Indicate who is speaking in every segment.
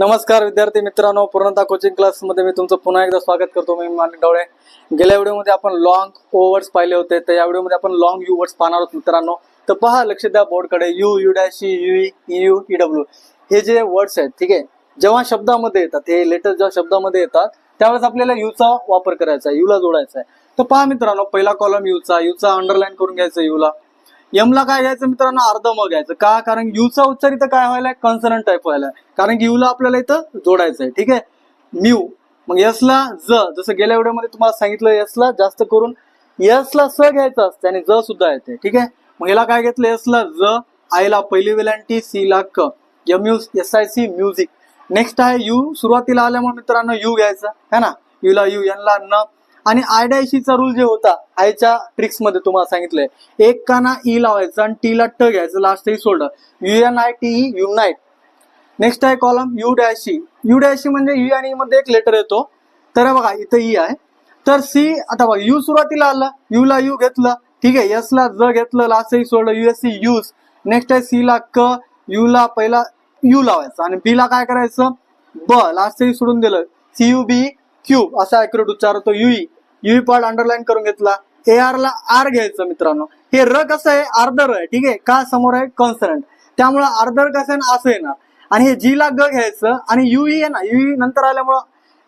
Speaker 1: नमस्कार विद्यार्थी मित्रांनो. पूर्णता कोचिंग क्लासमध्ये मी तुमचं पुन्हा एकदा स्वागत करतो. मी मानिक डोळे गेल्या व्हिडिओमध्ये आपण लॉंग ओवर्ड्स पाहिले होते. तर या व्हिडिओमध्ये आपण लॉंग यू वर्ड्स पाहणार आहोत मित्रांनो. तर पहा लक्ष द्या बोर्डकडे. U U dash U U E W हे जे वर्ड्स आहेत ठीक आहे? जेव्हा शब्दामध्ये येतात हे लेटर जेव्हा शब्दामध्ये येतात त्यावेळेस आपल्याला यूचा वापर करायचा आहे. यूला जोडायचा आहे. तर पहा मित्रांनो पहिला कॉलम यूचा यूचा अंडरलाईन करून घ्यायचा यूला यमला काय घ्यायचं मित्रांनो? अर्ध म घ्यायचं. का? कारण यूचा उच्चार इथं काय व्हायला कन्सनंट टाईप व्हायला कारण की यूला आपल्याला इथं जोडायचं आहे ठीक आहे? म्यू मग यसला ज. जसं गेल्या व्हिडिओमध्ये तुम्हाला सांगितलं यसला जास्त करून यसला स घ्यायचं असतं आणि ज सुद्धा येते. ठीक आहे? मग याला काय घेतलं? यसला ज. आयला पहिली वेलांटी सी ला क. M S I C music next आहे यू सुरुवातीला आल्यामुळे मित्रांनो यू घ्यायचा. है ना? यूला यू यांना न. आणि आयडायशीचा रूल जे होता आयच्या ट्रिक्समध्ये तुम्हाला सांगितलंय. एक काना ई e लावायचं आणि टी ला ट घ्यायचं last he U N I T E unite next आहे कॉलम यू डॅशी यू डॅशी म्हणजे यू आणि ई मध्ये एक लेटर येतो. तर बघा इथं ई आहे. तर सी आता बघा यू सुरुवातीला आलं यू ला यू घेतलं. ठीक आहे एस ला ज घेतलं लास्ट ही सोडलं U S E use next आहे सी ला क यू ला पहिला यू लावायचं. आणि बी ला काय करायचं? ब. लास्ट ही सोडून दिलं. सी यू बी क्यू असा ऍक्युरेट उच्चार होतो युई युई पार्ट अंडरलाईन करून घेतला. ए आर ला आर घ्यायचं मित्रांनो. हे र कसं आहे? आर्दर आहे ठीक आहे? का समोर आहे? कॉन्सनंट त्यामुळे आर्दर कसं आहे? ना असं येणार. आणि हे जी ला ग घ्यायचं आणि युई आहे ना युई नंतर आल्यामुळं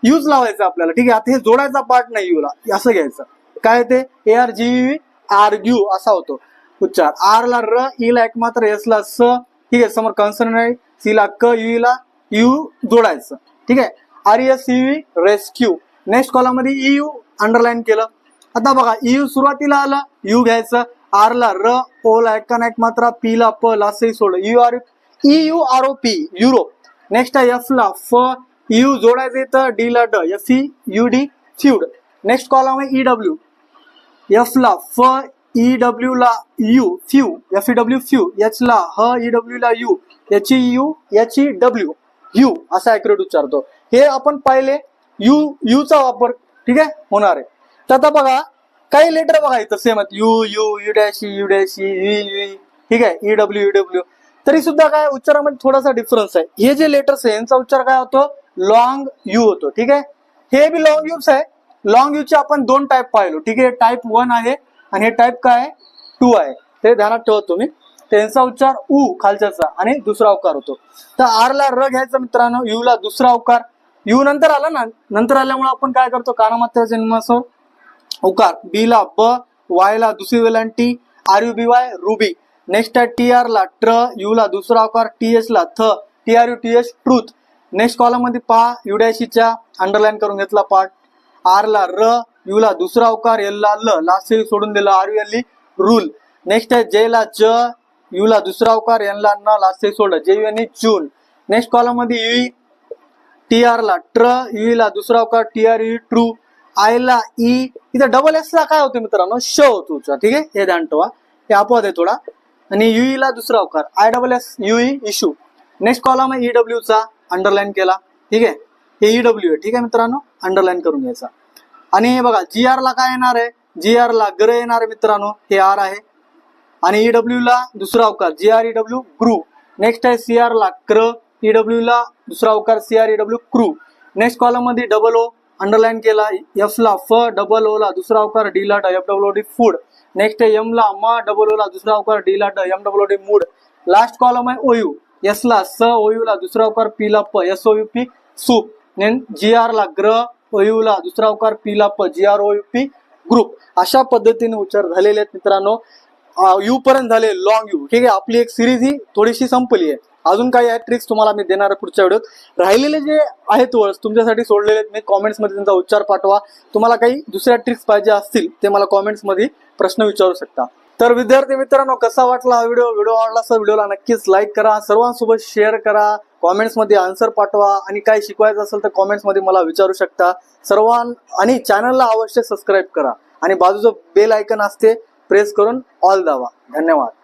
Speaker 1: यूज लावायचं आपल्याला ठीक आहे? आता हे जोडायचा पार्ट नाही यू ला. असं घ्यायचं. काय ते A R G U argue असा होतो. उच्चार. आर ला र ई e ला एकमात्र एस ला स ठीक आहे? समोर कॉन्सनंट आहे. सी ला क यू ला यू जोडायचं. ठीक आहे? R S U rescue next कॉलममध्ये ई यू अंडरलाईन केलं. आता बघा ई यू सुरुवातीला आला यू घ्यायचं. आर ला र ओ ला एक एक मात्रा पी ला प ला सी सोड U R E U R O P Europe next आहे एफ ला फ यू जोडायचं इथं डी ला ड F E U D feud next column आहे ई डब्ल्यू एफ ला फ ई डब्ल्यू ला U few F E W few H ला ह ई डब्ल्यू ला U H E U H E W U असा ऍक्युरेट उच्चारतो. हे आपण पाहिले. यू यू चा वापर ठीक आहे? होणार आहे. तर आता बघा काही लेटर बघा इथं सेम आहेत. U U U dash U dash U ठीक आहे? ई डब्ल्यू ई डब्ल्यू तरी सुद्धा काय उच्चारामध्ये थोडासा डिफरन्स आहे. हे जे लेटर्स आहे यांचा उच्चार काय होतो? लॉंग यू होतो ठीक आहे? हे बी लॉंग यूच आहे. लॉंग यूचे आपण दोन टाईप पाहिलो ठीक आहे? टाईप वन आहे आणि हे टाईप काय आहे? टू आहे. ते ध्यानात ठेवत तुम्ही. त्यांचा उच्चार उ खालच्याचा आणि दुसरा अवकार होतो. तर आर ला र घ्यायचा मित्रांनो यू ला दुसरा अवकार यू नंतर आला ना? नंतर आल्यामुळे आपण काय करतो? कानामात्रा जन्मासो उकार बी ला ब वाय ला दुसरी वेलांटी R U B Y ruby. Next आहे टी आर ला ट्र यू ला दुसरा अवकार टी एस ला थ. T R U T S truth next कॉलममध्ये पहा युडॅशीच्या अंडरलाईन करून घेतला पार्ट आर ला र यू ला दुसरा अवकार एल ला ल. लास्ट सोडून दिलं R U L rule next आहे जे ला ज यू ला दुसरा अवकार एन ला न. लास्ट सोडलं J U N June next कॉलममध्ये यू टी आर ला ट्र यू e ला दुसरा अवकार T R E true I ला ई इथं डबल एस ला काय होते मित्रांनो? श होतो ठीक आहे? हे ध्यान ठेवा. हे अपवाद आहे थोडा. आणि युई ला दुसरा अवकार I double S U E issue next column आहे ईडब्ल्यू चा अंडरलाईन केला. ठीक आहे? हे ईडब्ल्यू आहे ठीक आहे मित्रांनो? अंडरलाईन करून घ्यायचा. आणि हे बघा जी आर ला काय येणार आहे? जी आर ला ग्र येणार आहे मित्रांनो हे आर आहे. आणि ईडब्ल्यू ला दुसरा अवकार G R E W grew next आहे सी आर ला क्र. ईडब्ल्यू ला दुसरा अवकार C R E W crew next कॉलममध्ये डबल ओ अंडरलाईन केला. एफ ला फ डबल ओ ला दुसरा अवकार डी ला ड F W D food next आहे एम ला म डबल ओ ला दुसरा अवकार डी ला ड M W D mood last column आहे ओयू एस ला स ओयू ला दुसरा अवकार पी ला प S O U P soup G R ला ग्र ओयू ला दुसरा अवकार पी ला प G R O U P group अशा पद्धतीने उच्चार झालेले आहेत मित्रांनो. यू पर्यंत झाले लॉंग यू. ठीक आहे आपली एक सिरीज ही थोडीशी संपली आहे. अजून काही आहे ट्रिक्स तुम्हाला मी देणार आहे पुढच्या व्हिडिओत राहिलेले जे आहेत वर्ड्स तुमच्यासाठी सोडलेले आहेत मी. कॉमेंट्समध्ये त्यांचा उच्चार पाठवा. तुम्हाला काही दुसऱ्या ट्रिक्स पाहिजे असतील ते मला कॉमेंट्समध्ये प्रश्न विचारू शकता. तर विद्यार्थी मित्रांनो कसा वाटला हा व्हिडिओ व्हिडिओ आवडला तर व्हिडिओला नक्कीच लाईक करा. सर्वांसोबत शेअर करा. कॉमेंट्समध्ये आन्सर पाठवा. आणि काय शिकवायचं असेल तर कॉमेंट्समध्ये मला विचारू शकता. सर्वां आणि चॅनलला अवश्य सबस्क्राईब करा. आणि बाजूचं बेल आयकन असते प्रेस करून ऑल दावा. धन्यवाद.